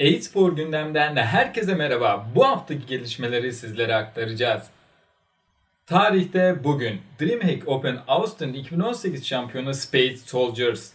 E-spor gündemden de herkese merhaba. Bu haftaki gelişmeleri sizlere aktaracağız. Tarihte bugün DreamHack Open Austin 2018 şampiyonu Space Soldiers.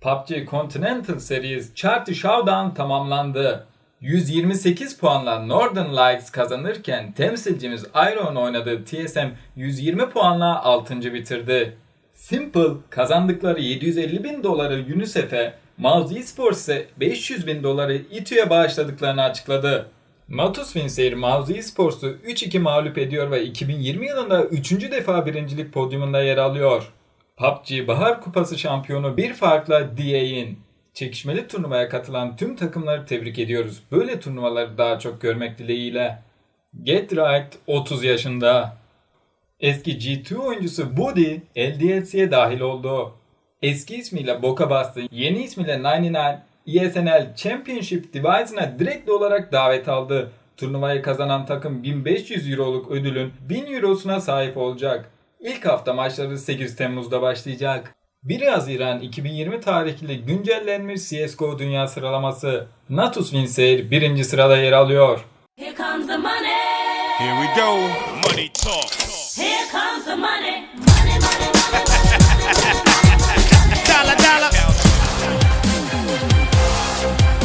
PUBG Continental Series Charity Showdown tamamlandı. 128 puanla Northern Lights kazanırken temsilcimiz Iron oynadığı TSM 120 puanla 6. bitirdi. Simple kazandıkları 750 bin doları UNICEF'e, Mouse Esports ise 500 bin doları İTÜ'ye bağışladıklarını açıkladı. Natus Finsair Mouse Esports'u 3-2 mağlup ediyor ve 2020 yılında 3. defa birincilik podyumunda yer alıyor. PUBG Bahar Kupası şampiyonu bir farkla DA'in. Çekişmeli turnuvaya katılan tüm takımları tebrik ediyoruz. Böyle turnuvaları daha çok görmek dileğiyle. Get Right 30 yaşında. Eski G2 oyuncusu Buddy LDLC'ye dahil oldu. Eski ismiyle Boka bastı, yeni ismiyle 99 ESNL Championship Division'a direkt olarak davet aldı. Turnuvayı kazanan takım 1500 euroluk ödülün 1000 eurosuna sahip olacak. İlk hafta maçları 8 Temmuz'da başlayacak. 1 Haziran 2020 tarihli güncellenmiş CSGO dünya sıralaması. Natus Winsair birinci sırada yer alıyor. Here comes the money. Here we go. Money talk. Here comes the. Money,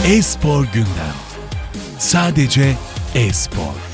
E-Spor Gündem. Sadece e-spor.